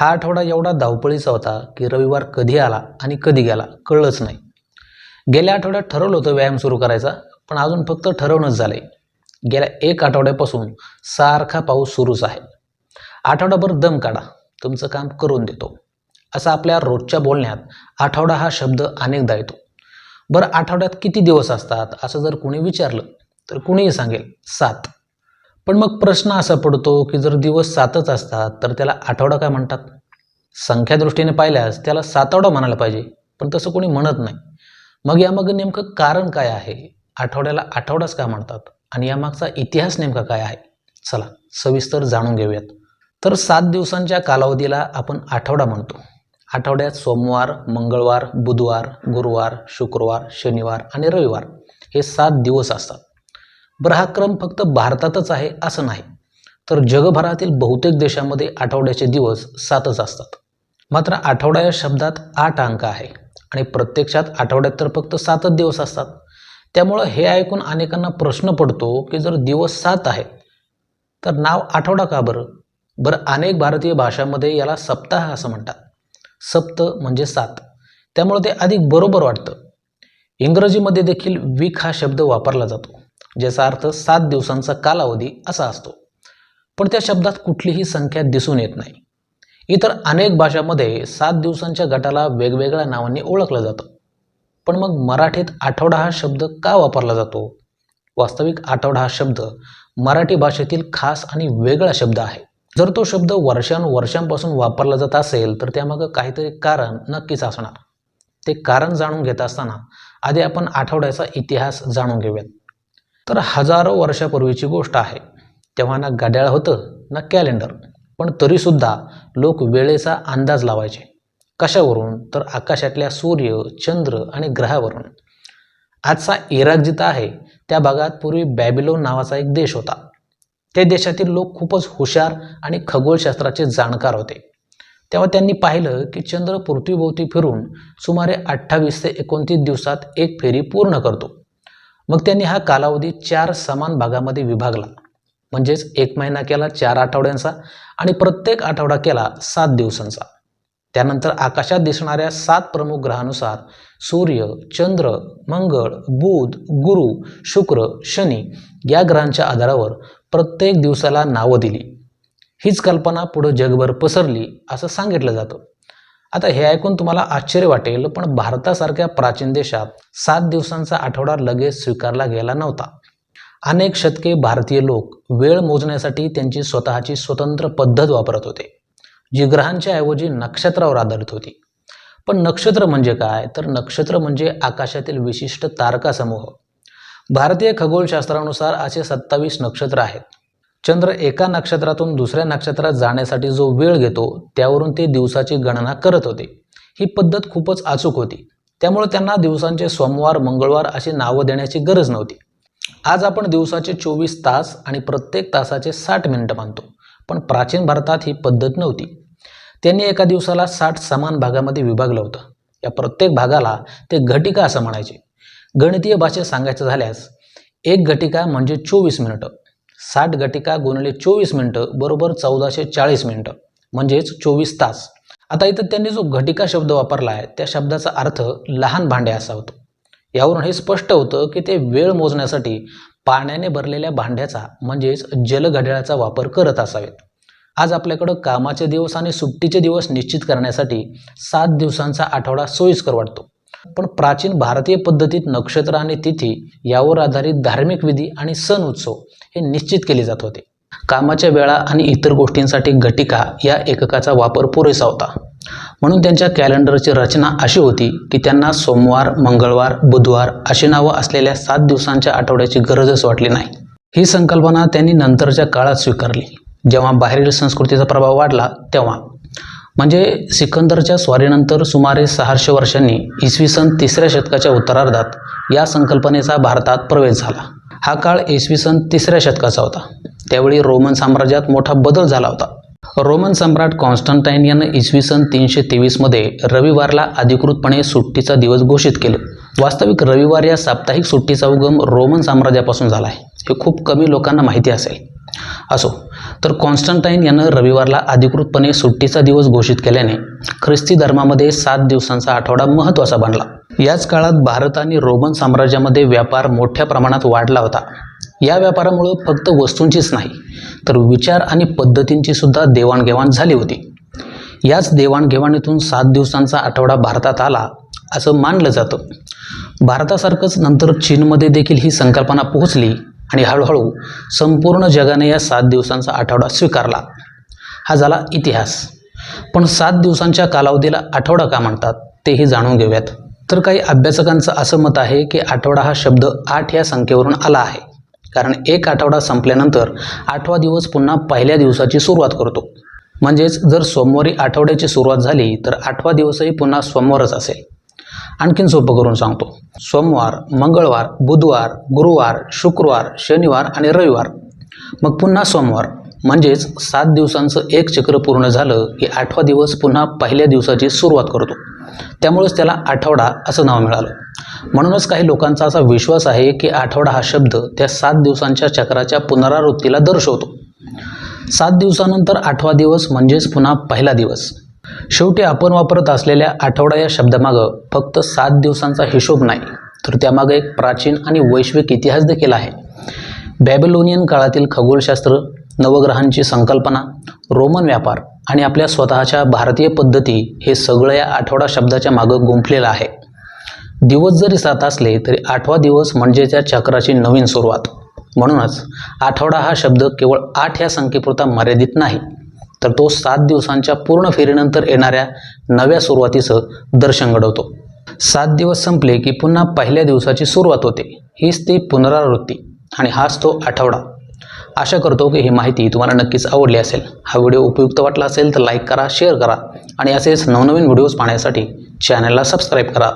हा आठवडा एवढा धावपळीचा होता की रविवार कधी आला आणि कधी गेला कळलंच नाही. गेल्या आठवड्यात ठरवलं होतं व्यायाम सुरू करायचा पण अजून फक्त ठरवणंच झालं आहे गेल्या एक आठवड्यापासून सारखा पाऊस सुरूच आहे. आठवडाभर दम काढा तुमचं काम करून देतो. असा आपल्या रोजच्या बोलण्यात आठवडा हा शब्द अनेकदा येतो. बरं आठवड्यात किती दिवस असतात असं जर कुणी विचारलं तर कुणीही सांगेल सात. पण मग प्रश्न असा पडतो की जर दिवस सातच असतात तर त्याला आठवडा काय म्हणतात? संख्यादृष्टीने पाहिल्यास त्याला सातवडा म्हणायला पाहिजे पण तसं कोणी म्हणत नाही. मग यामागं नेमकं कारण काय आहे? आठवड्याला आठवडाच का म्हणतात? आणि यामागचा इतिहास नेमका काय आहे? चला सविस्तर जाणून घेऊयात. तर सात दिवसांच्या कालावधीला आपण आठवडा म्हणतो. आठवड्यात सोमवार मंगळवार बुधवार गुरुवार शुक्रवार शनिवार आणि रविवार हे सात दिवस असतात. बरं हा क्रम फक्त भारतातच आहे असं नाही. तर जगभरातील बहुतेक देशामध्ये आठवड्याचे दिवस सातच असतात. मात्र आठवडा या शब्दात आठ अंक आहे आणि प्रत्यक्षात आठवड्यात तर फक्त सातच दिवस असतात. त्यामुळं हे ऐकून अनेकांना प्रश्न पडतो की जर दिवस सात आहे तर नाव आठवडा का बरं? बरं अनेक भारतीय भाषांमध्ये याला सप्ताह असं म्हणतात. सप्त म्हणजे सात. त्यामुळं ते अधिक बरोबर वाटतं. इंग्रजीमध्ये देखील वीक हा शब्द वापरला जातो. ज्याचा अर्थ सात दिवसांचा कालावधी असा असतो. पण त्या शब्दात कुठलीही संख्या दिसून येत नाही. इतर अनेक भाषांमध्ये सात दिवसांच्या गटाला वेगवेगळ्या नावांनी ओळखलं जातं. पण मग मराठीत आठवडा हा शब्द का वापरला जातो? वास्तविक आठवडा हा शब्द मराठी भाषेतील खास आणि वेगळा शब्द आहे. जर तो शब्द वर्षानुवर्षांपासून वापरला जात असेल तर त्यामागं काहीतरी कारण नक्कीच असणार. ते कारण जाणून घेत असताना आधी आपण आठवड्याचा इतिहास जाणून घेऊयात. तर हजारो वर्षापूर्वीची गोष्ट आहे. तेव्हा ना घड्याळ होतं ना कॅलेंडर पण तरीसुद्धा लोक वेळेचा अंदाज लावायचे. कशावरून? तर आकाशातल्या सूर्य चंद्र आणि ग्रहावरून. आजचा इराक जिथं आहे त्या भागात पूर्वी बॅबिलोन नावाचा एक देश होता. त्या देशातील लोक खूपच हुशार आणि खगोलशास्त्राचे जाणकार होते. तेव्हा त्यांनी पाहिलं की चंद्र पृथ्वीभोवती फिरून सुमारे अठ्ठावीस ते एकोणतीस दिवसात एक फेरी पूर्ण करतो. मग त्यांनी हा कालावधी चार समान भागामध्ये विभागला. म्हणजेच एक महिना केला चार आठवड्यांचा आणि प्रत्येक आठवडा केला सात दिवसांचा. त्यानंतर आकाशात दिसणाऱ्या सात प्रमुख ग्रहानुसार सूर्य चंद्र मंगळ बुध गुरु शुक्र शनी या ग्रहांच्या आधारावर प्रत्येक दिवसाला नावं दिली. हीच कल्पना पुढं जगभर पसरली असं सांगितलं जातं. आता हे ऐकून तुम्हाला आश्चर्य वाटेल पण भारतासारख्या प्राचीन देशात सात दिवसांचा आठवडा लगेच स्वीकारला गेला नव्हता. अनेक शतके भारतीय लोक वेळ मोजण्यासाठी त्यांची स्वतःची स्वतंत्र पद्धत वापरत होते जी ग्रहांच्या ऐवजी नक्षत्रावर आधारित होती. पण नक्षत्र म्हणजे काय? तर नक्षत्र म्हणजे आकाशातील विशिष्ट तारकासमूह. भारतीय खगोलशास्त्रानुसार असे सत्तावीस नक्षत्र आहेत. चंद्र एका नक्षत्रातून दुसऱ्या नक्षत्रात जाण्यासाठी जो वेळ घेतो त्यावरून ते दिवसाची गणना करत होते. ही पद्धत खूपच अचूक होती. त्यामुळे त्यांना दिवसांचे सोमवार मंगळवार अशी नावं देण्याची गरज नव्हती. आज आपण दिवसाचे चोवीस तास आणि प्रत्येक तासाचे साठ मिनिटं मानतो पण प्राचीन भारतात ही पद्धत नव्हती. त्यांनी एका दिवसाला साठ समान भागामध्ये विभागलं होतं. या प्रत्येक भागाला ते घटिका असं म्हणायचे. गणितीय भाषेत सांगायचं झाल्यास एक घटिका म्हणजे चोवीस मिनिटं. साठ घटिका गुणले चोवीस मिनटं बरोबर चौदाशे चाळीस मिनटं म्हणजेच चोवीस तास. आता इथं त्यांनी जो घटिका शब्द वापरला आहे त्या शब्दाचा अर्थ लहान भांडे असा होतो यावरून हे स्पष्ट होतं की ते वेळ मोजण्यासाठी पाण्याने भरलेल्या भांड्याचा म्हणजेच जलघड्याळाचा वापर करत असावेत. आज आपल्याकडं कामाचे दिवस आणि सुट्टीचे दिवस निश्चित करण्यासाठी सात दिवसांचा आठवडा सोयीस्कर वाटतो. पण प्राचीन भारतीय पद्धतीत नक्षत्र आणि तिथी यावर आधारित धार्मिक विधी आणि सण उत्सव हे निश्चित केले जात होते. कामाच्या वेळा आणि इतर गोष्टींसाठी घटिका या एककाचा वापर पुरेसा होता. म्हणून त्यांच्या कॅलेंडरची रचना अशी होती की त्यांना सोमवार मंगळवार बुधवार अशी नावं असलेल्या सात दिवसांच्या आठवड्याची गरजच वाटली नाही. ही संकल्पना त्यांनी नंतरच्या काळात स्वीकारली. जेव्हा बाहेरील संस्कृतीचा प्रभाव वाढला तेव्हा म्हणजे सिकंदरच्या स्वारीनंतर सुमारे सहाशे वर्षांनी इसवी सन तिसऱ्या शतकाच्या उत्तरार्धात या संकल्पनेचा भारतात प्रवेश झाला. हा काळ इसवी सन तिसऱ्या शतकाचा होता. त्यावेळी रोमन साम्राज्यात मोठा बदल झाला होता. रोमन सम्राट कॉन्स्टंटाईन यानं इसवी सन तीनशे तेवीसमध्ये रविवारला अधिकृतपणे सुट्टीचा दिवस घोषित केले. वास्तविक रविवार या साप्ताहिक सुट्टीचा उगम रोमन साम्राज्यापासून झाला आहे. हे खूप कमी लोकांना माहिती असेल. असो. तर कॉन्स्टंटाईन यानं रविवारला अधिकृतपणे सुट्टीचा दिवस घोषित केल्याने ख्रिस्ती धर्मामध्ये सात दिवसांचा आठवडा महत्त्वाचा बनला. याच काळात भारत आणि रोमन साम्राज्यामध्ये व्यापार मोठ्या प्रमाणात वाढला होता. या व्यापारामुळं फक्त वस्तूंचीच नाही तर विचार आणि पद्धतींची सुद्धा देवाणघेवाण झाली होती. याच देवाणघेवाणीतून सात दिवसांचा आठवडा भारतात आला असं मानलं जातं. भारतासारखंच नंतर चीनमध्ये देखील ही संकल्पना पोहोचली आणि हळूहळू संपूर्ण जगाने या सात दिवसांचा आठवडा स्वीकारला. हा झाला इतिहास. पण सात दिवसांच्या कालावधीला आठवडा का म्हणतात तेही जाणून घेऊयात. तर काही अभ्यासकांचं असं मत आहे की आठवडा हा शब्द आठ या संख्येवरून आला आहे. कारण एक आठवडा संपल्यानंतर आठवा दिवस पुन्हा पहिल्या दिवसाची सुरुवात करतो. म्हणजेच जर सोमवारी आठवड्याची सुरुवात झाली तर आठवा दिवसही पुन्हा सोमवारच असेल. आणखीन सोपं करून सांगतो. सोमवार मंगळवार बुधवार गुरुवार शुक्रवार शनिवार आणि रविवार. मग पुन्हा सोमवार. म्हणजेच सात दिवसांचं एक चक्र पूर्ण झालं की आठवा दिवस पुन्हा पहिल्या दिवसाची सुरुवात करतो. त्यामुळेच त्याला आठवडा असं नाव मिळालं. म्हणूनच काही लोकांचा असा विश्वास आहे की आठवडा हा शब्द त्या सात दिवसांच्या चक्राच्या पुनरावृत्तीला दर्शवतो. सात दिवसानंतर आठवा दिवस म्हणजेच पुन्हा पहिला दिवस. शेवटी आपण वापरत असलेल्या आठवडा या शब्दामागं फक्त सात दिवसांचा हिशोब नाही तर त्यामागं एक प्राचीन आणि वैश्विक इतिहास देखील आहे. बॅबिलोनियन काळातील खगोलशास्त्र नवग्रहांची संकल्पना रोमन व्यापार आणि आपल्या स्वतःच्या भारतीय पद्धती हे सगळं या आठवडा शब्दाच्या मागं गुंफलेलं आहे. दिवस जरी सात असले तरी आठवा दिवस म्हणजे त्या चक्राची नवीन सुरुवात. म्हणूनच आठवडा हा शब्द केवळ आठ या संख्येपुरता मर्यादित नाही तर तो सात दिवसांच्या पूर्ण फेरीनंतर येणाऱ्या नव्या सुरुवातीचं दर्शन घडवतो. सात दिवस संपले की पुन्हा पहिल्या दिवसाची सुरुवात होते. हीच ती पुनरावृत्ती आणि हाच तो आठवडा. आशा करतो की ही माहिती तुम्हाला नक्कीच आवडली असेल. हा व्हिडिओ उपयुक्त वाटला असेल तर लाईक करा शेअर करा आणि असेच नवनवीन व्हिडिओज पाहण्यासाठी चॅनलला सबस्क्राईब करा.